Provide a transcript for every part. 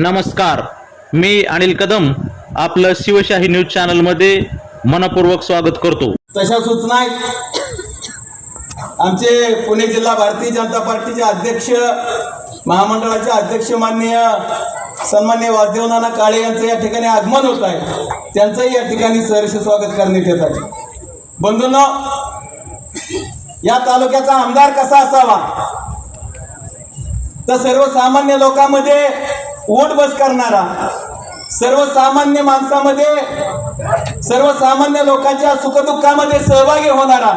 नमस्कार. मी अनिल कदम आपलं शिवशाही न्यूज चॅनलमध्ये मनपूर्वक स्वागत करतो. तशा सूचना आहेत. आमचे पुणे जिल्हा भारतीय जनता पार्टीचे अध्यक्ष महामंडळाचे अध्यक्ष माननीय सन्मान्य वासदेव नाना काळे यांचं या ठिकाणी आगमन होत आहे. त्यांचंही या ठिकाणी सहर्ष स्वागत करण्यात येत आहे. बंधूंना या तालुक्याचा आमदार कसा असावा? तर सर्वसामान्य लोकांमध्ये उठ बस करणारा. सर्वसामान्य माणसामध्ये सर्वसामान्य लोकांच्या सुखदुःखामध्ये सहभागी होणारा.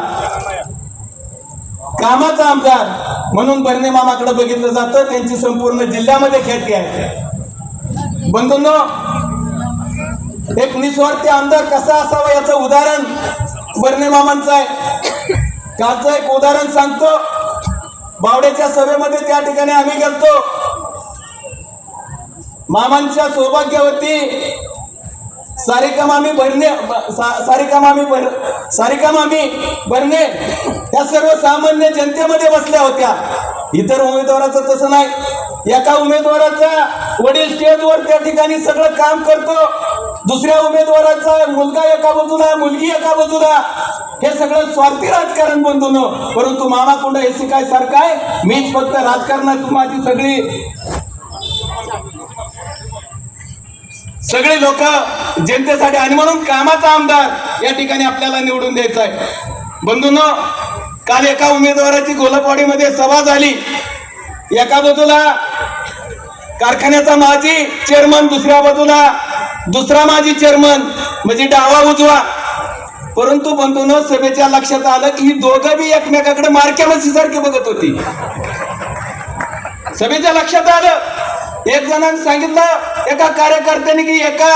कामाचा आमदार म्हणून बर्णे मामाकडे बघितलं जातं त्यांची संपूर्ण जिल्ह्यामध्ये ख्याती आहे. बंधूंनो एक निस्वार्थी आमदार कसा असावा याचं उदाहरण बर्णे मामांचं आहे. कालचं एक उदाहरण सांगतो. बावड्याच्या सभेमध्ये त्या ठिकाणी आम्ही गेलतो. मामांच्या सौभाग्यावरती सारिका मामी भरणे सा- सारिका मामी भर सारिका मामी भरणे त्या सर्वसामान्य जनतेमध्ये बसल्या होत्या. इतर उमेदवाराचं तसं नाही. एका उमेदवाराचा वडील स्टेजवर त्या ठिकाणी सगळं काम करतो. दुसऱ्या उमेदवाराचा मुलगा एका बाजूला मुलगी एका बाजूला. हे सगळं स्वार्थी राजकारण बनतो न परंतु मामा कुंड हे शिकाय सारखं आहे? मीच फक्त राजकारणात माझी सगळी सगळे लोक जनतेसाठी आणि म्हणून कामाचा आमदार या ठिकाणी आपल्याला निवडून द्यायचा आहे बंधूंनो काल एका उमेदवाराची गोलपवाडीमध्ये सभा झाली. एका बाजूला कारखान्याचा माजी चेअरमन दुसऱ्या बाजूला दुसरा माजी चेअरमन म्हणजे डावा उजवा. परंतु बंधून सभेच्या लक्षात आलं की ही दोघं बी एकमेकाकडे मारक्या बघत होती. सभेच्या लक्षात आलं एक जणांनी सांगितलं एका कार्यकर्त्याने की एका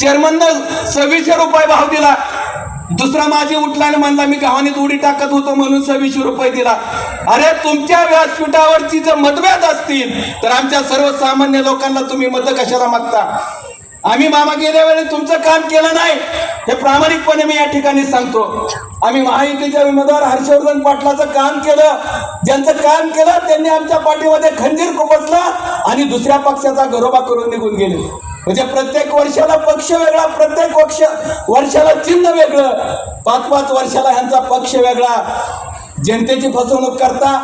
चेअरमननं सव्वीसशे रुपये भाव दिला. दुसरा माझी उठला आणि म्हणला मी गावाने उडी टाकत होतो म्हणून सव्वीसशे रुपये दिला. अरे तुमच्या व्यासपीठावरची जर मतभेद असतील तर आमच्या सर्वसामान्य लोकांना तुम्ही मत कशाला मागता? आम्ही मामा गेल्या वेळी तुमचं काम केलं नाही. हे प्रामाणिकपणे मी या ठिकाणी सांगतो. आम्ही महायुतीच्या उमेदवार हर्षवर्धन पाटलाचं काम केलं. ज्यांचं काम केलं त्यांनी आमच्या पाठीमध्ये खंजीर खुपसला आणि दुसऱ्या पक्षाचा गरोबा करून निघून गेले. म्हणजे प्रत्येक वर्षाला पक्ष वेगळा प्रत्येक पक्ष वर्षाला चिन्ह वेगळं. पाच पाच वर्षाला ह्यांचा पक्ष वेगळा. जनतेची फसवणूक करता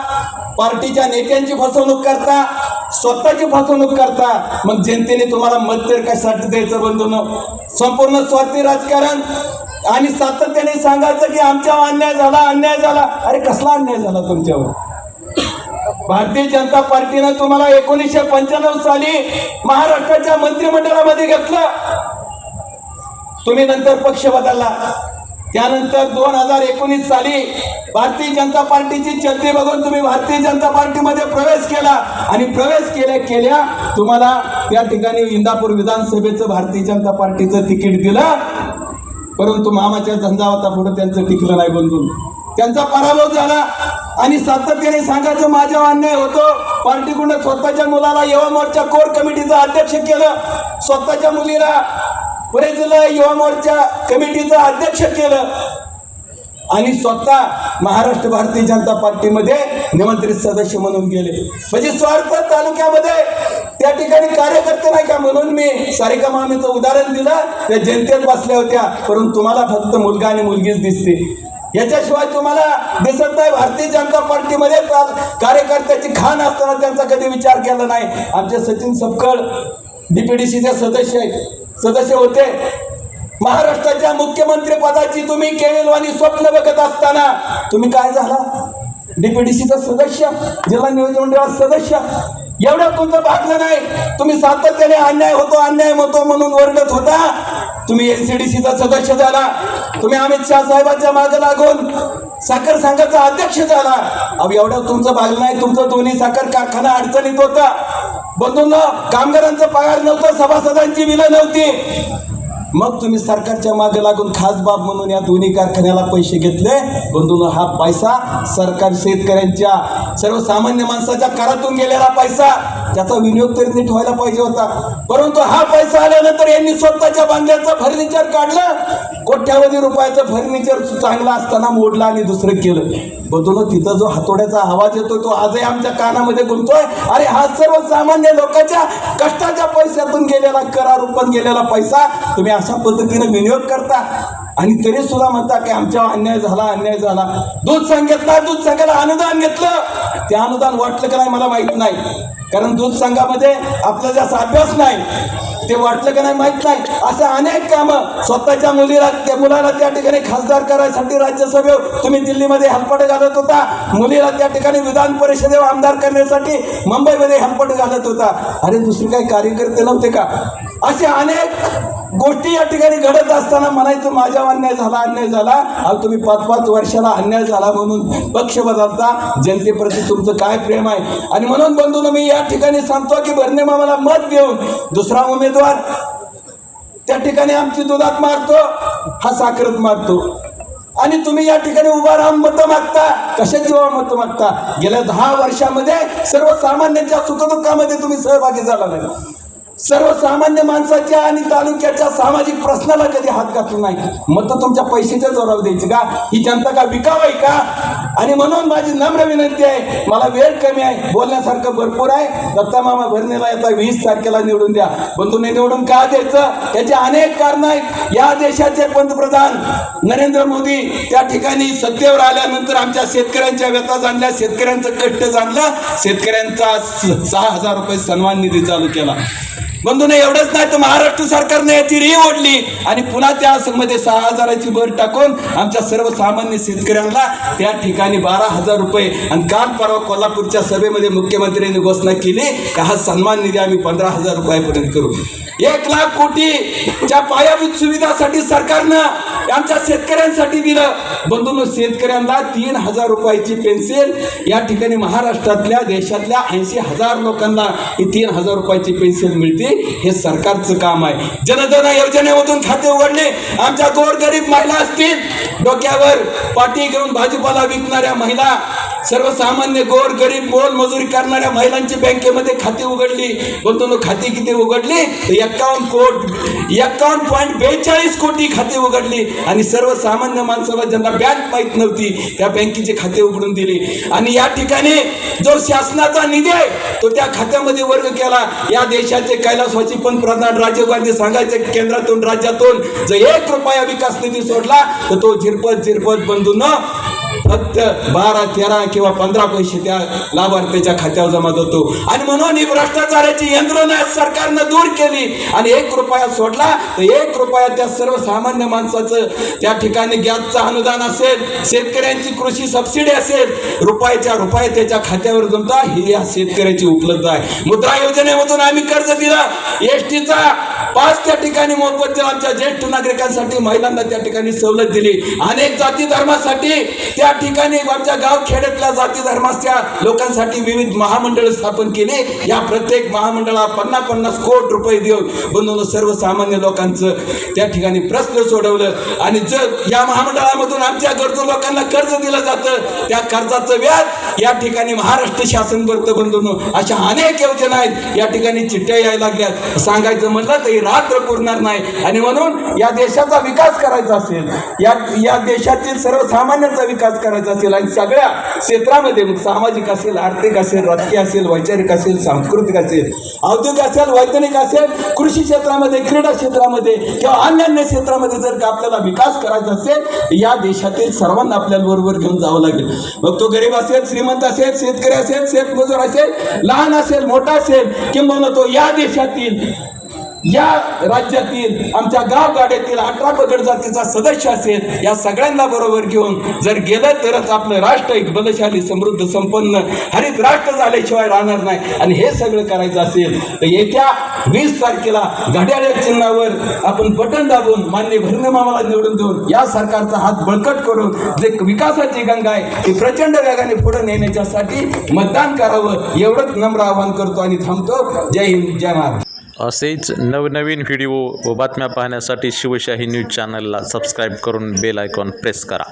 पार्टीच्या नेत्यांची फसवणूक करता स्वतःची फसवणूक करता मग जनतेने तुम्हाला मत तर कशासाठी द्यायचं बंधून? संपूर्ण स्वार्थी राजकारण आणि सातत्याने सांगायचं की आमच्यावर अन्याय झाला अन्याय झाला. अरे कसला अन्याय झाला तुमच्यावर? भारतीय जनता पार्टीनं तुम्हाला एकोणीसशे पंच्याण्णव साली महाराष्ट्राच्या मंत्रिमंडळामध्ये घेतलं. तुम्ही नंतर पक्ष बदलला. त्यानंतर दोन हजार एकोणीस साली भारतीय जनता पार्टीची चलती बघून तुम्ही भारतीय जनता पार्टीमध्ये प्रवेश केला. आणि प्रवेश केल्या केल्या तुम्हाला त्या ठिकाणी इंदापूर विधानसभेचं भारतीय जनता पार्टीचं तिकीट दिलं. परंतु मामाच्या झंझावाता पुढे त्यांचं टिकलं नाही बंधून. त्यांचा पराभव झाला. आणि सातत्याने सांगायचं माझ्या अन्याय होतो. पार्टीकडून स्वतःच्या मुलाला युवा मोर्चा कोर कमिटीचं अध्यक्ष केलं. स्वतःच्या मुलीला पुणे जिल्हा युवा मोर्चा कमिटीचं अध्यक्ष केलं. आणि स्वतः महाराष्ट्र भारतीय जनता पार्टीमध्ये निमंत्रित सदस्य म्हणून गेले. म्हणजे स्वार्थ तालुक्यामध्ये त्या ठिकाणी कार्यकर्ते नाही का म्हणून मी सारिका मामीचं उदाहरण दिलं. त्या जनतेत बसल्या होत्या. परंतु तुम्हाला फक्त मुलगा आणि मुलगीच दिसते. याच्याशिवाय तुम्हाला दिसत नाही. भारतीय जनता पार्टीमध्ये का- कार्यकर्त्याची खाण असताना त्यांचा कधी विचार केला नाही. आमचे सचिन सपकळ डीपीडीसीचे सदस्य आहेत. सदस्य होते. महाराष्ट्राच्या मुख्यमंत्री पदाची तुम्ही केविलवाणी स्वप्न बघत असताना तुम्ही काय झाला? डीपीडीसीचा सदस्य जिल्हा नियोजन मंडळात सदस्य. एवढं तुमचं भागलं नाही. तुम्ही सातत्याने अन्याय होतो अन्याय होतो म्हणून ओरडत होता. तुम्ही एनसीडीसीचा सदस्य झाला. तुम्ही अमित शहा साहेबांच्या मागे लागून साखर संघाचा अध्यक्ष झाला. अब एवढं तुमचं भागलं नाही. तुमचं दोन्ही साखर कारखाना अडचणीत होता. बंधूंना कामगारांचा पगार नव्हता सभासदांची बिलं नव्हती. मग तुम्ही सरकारच्या मागे लागून खास बाब म्हणून या दोन्ही कारखान्याला पैसे घेतले. बंधून हा पैसा सरकार शेतकऱ्यांच्या सर्वसामान्य माणसाच्या करातून गेलेला पैसा. त्याचा विनियोग तरी नीट व्हायला पाहिजे होता. परंतु हा पैसा आल्यानंतर यांनी स्वतःच्या बांधल्याचं फर्निचर काढलं. कोट्यावधी रुपयाचं फर्निचर चांगलं असताना मोडलं आणि दुसरं केलं. बघतो तिथं जो हातोड्याचा आवाज येतो तो आजही आमच्या कानामध्ये गुंतोय. अरे हा सर्वसामान्य लोकांच्या कष्टाच्या पैशातून गेलेला करा रूपात गेलेला पैसा तुम्ही अशा पद्धतीने विनियोग करता. आणि तरी सुद्धा म्हणता की आमच्यावर अन्याय झाला अन्याय झाला. दूध सांगितला दूध संघाला अनुदान घेतलं. ते अनुदान वाटलं का नाही मला माहीत नाही. कारण दूध संघामध्ये आपला जास्त अभ्यास नाही. ते वाटलं का नाही माहीत नाही. असं अनेक कामं स्वतःच्या मुलीला त्या मुलाला त्या ठिकाणी खासदार करायसाठी राज्यसभेवर तुम्ही दिल्लीमध्ये हलपट घालत होता. मुलीला त्या ठिकाणी विधान परिषदेवर आमदार करण्यासाठी मुंबईमध्ये हलपट घालत होता. अरे दुसरे काही कार्यकर्ते नव्हते का? असे अनेक गोष्टी या ठिकाणी घडत असताना म्हणायचं माझ्या अन्याय झाला अन्याय झाला. अहो तुम्ही पाच पाच वर्षाला अन्याय झाला म्हणून पक्ष बदलता. जनतेप्रती तुमचं काय प्रेम आहे? आणि म्हणून बंधून मी या ठिकाणी सांगतो की भरणे मामाला मत देऊन दुसरा उमेदवार त्या ठिकाणी आमची दुधात मारतो हा साखरत मारतो. आणि तुम्ही या ठिकाणी उभा राहून मतं मागता. कशाची जेव्हा मतं मागता? गेल्या दहा वर्षामध्ये सर्वसामान्यांच्या सुखदुःखामध्ये तुम्ही सहभागी झाला नाही. सर्वसामान्य माणसाच्या आणि तालुक्याच्या सामाजिक प्रश्नाला कधी हात घातला नाही. मतं तुमच्या पैशाच्या जोरावर द्यायची का? ही जनता का विकाव आहे का? आणि म्हणून माझी नम्र विनंती आहे मला वेळ कमी आहे बोलण्यासारखं भरपूर आहे. दत्ता मामा भरणीला येता वीस तारखेला निवडून द्या. पण तुम्ही निवडून का द्यायचं? त्याचे अनेक कारण आहेत. या देशाचे पंतप्रधान नरेंद्र मोदी त्या ठिकाणी सत्तेवर आल्यानंतर आमच्या शेतकऱ्यांच्या व्यथा जाणल्या शेतकऱ्यांचं कष्ट जाणलं शेतकऱ्यांचा सहा हजार रुपये सन्मान निधी चालू केला. बंधूने एवढंच नाही तर महाराष्ट्र सरकारने याची री ओढली आणि पुन्हा त्या मध्ये सहा हजाराची भर टाकून आमच्या सर्वसामान्य शेतकऱ्यांना त्या ठिकाणी बारा हजार रुपये आणि काल परवा कोल्हापूरच्या सभेमध्ये मुख्यमंत्र्यांनी घोषणा केली की हा सन्मान निधी आम्ही पंधरा हजार रुपयापर्यंत करू. एक लाख कोटीच्या पायाभूत सुविधासाठी सरकारनं आमच्या शेतकऱ्यांसाठी दिलं. बंधून शेतकऱ्यांना तीन हजार रुपयाची पेन्सिल या ठिकाणी महाराष्ट्रातल्या देशातल्या ऐंशी हजार लोकांना ही तीन हजार रुपयाची पेन्सिल मिळते. हे सरकारचं काम आहे. जनधन योजनेमधून खाते उघडणे आमच्या गोरगरीब महिला असतील डोक्यावर पाठी घेऊन भाजीपाला विकणाऱ्या महिला सर्वसामान्य गोर गरीब मोल मजुरी करणाऱ्या महिलांची बँकेमध्ये खाती उघडली. गुंतवणूक खाती किती उघडली? तर एक्कावन्न कोट एक्कावन्न पॉईंट बेचाळीस कोटी खाती उघडली. आणि सर्वसामान्य माणसाला ज्यांना बँक माहीत नव्हती त्या बँकेचे खाते उघडून दिली. आणि या ठिकाणी जो शासनाचा निधी आहे तो त्या खात्यामध्ये वर्ग केला. या देशाचे कैलासवासी पंतप्रधान राजीव गांधी सांगायचे केंद्रातून राज्यातून जर एक रुपया विकास निधी सोडला तर तो झिरपत झिरपत बंधून फक्त बारा तेरा किंवा पंधरा पैसे त्या लाभार्थ्याच्या खात्यावर जमा होतो आणि म्हणून ही भ्रष्टाचाराची यंत्रणा सरकारनं दूर केली आणि एक रुपया सोडला तर एक रुपया त्या सर्वसामान्य माणसाचं त्या ठिकाणी गॅसचं अनुदान असेल शेतकऱ्यांची कृषी सबसिडी असेल रुपयाच्या रुपये त्याच्या खात्यावर जमता ही या शेतकऱ्याची उपलब्ध आहे. मुद्रा योजनेमधून आम्ही कर्ज दिलं. एस टीचा पाच त्या ठिकाणी मोफत आमच्या ज्येष्ठ नागरिकांसाठी महिलांना त्या ठिकाणी सवलत दिली. अनेक जाती धर्मासाठी त्या ठिकाणी आमच्या गाव खेड्यातल्या जाती धर्माच्या लोकांसाठी विविध महामंडळ स्थापन केली. या प्रत्येक महामंडळाला पन्नास पन्नास कोट रुपये देऊन बनवून सर्वसामान्य लोकांचं त्या ठिकाणी प्रश्न सोडवलं. आणि जर या महामंडळामधून आमच्या गरजू लोकांना कर्ज दिलं जातं त्या कर्जाचं व्याज या ठिकाणी महाराष्ट्र शासन भरतं बंधून अशा अनेक योजना आहेत. या ठिकाणी चिठ्ठ्या यायला लागल्यात. सांगायचं म्हटलं तरी रात्र पुरणार नाही. आणि म्हणून या देशाचा विकास करायचा असेल या या देशातील सर्वसामान्यांचा विकास करायचा असेल आणि सगळ्या क्षेत्रामध्ये मग सामाजिक असेल आर्थिक असेल राजकीय असेल वैचारिक असेल सांस्कृतिक असेल औद्योगिक असेल वैज्ञानिक असेल कृषी क्षेत्रामध्ये क्रीडा क्षेत्रामध्ये किंवा अन्य अन्य क्षेत्रामध्ये जर का आपल्याला विकास करायचा असेल या देशातील सर्वांना आपल्याला बरोबर घेऊन जावं लागेल. मग तो गरीब असेल श्रीमंत असेल शेतकरी असेल शेतमजूर असेल लहान असेल मोठा असेल किंवा तो या देशातील या राज्यातील आमच्या गावगाड्यातील अठरा पगड जातीचा सदस्य असेल या सगळ्यांना बरोबर घेऊन जर गेलं तरच आपलं राष्ट्र एक बलशाली समृद्ध संपन्न हरित राष्ट्र झाल्याशिवाय राहणार नाही. आणि हे सगळं करायचं असेल तर येत्या वीस तारखेला घड्याळ चिन्हावर आपण बटन दाबून मान्य भरणे मामाला निवडून देऊन या सरकारचा हात बळकट करून जे विकासाची गंगा आहे ती प्रचंड वेगाने पुढे नेण्याच्यासाठी मतदान करावं एवढंच नम्र आवाहन करतो आणि थांबतो. जय हिंद जय महाराष्ट्र. असेच नवनवीन व्हिडिओ व बातम्या पाहण्यासाठी शिवशाही न्यूज चॅनलला सबस्क्राईब करून बेल आयकॉन प्रेस करा.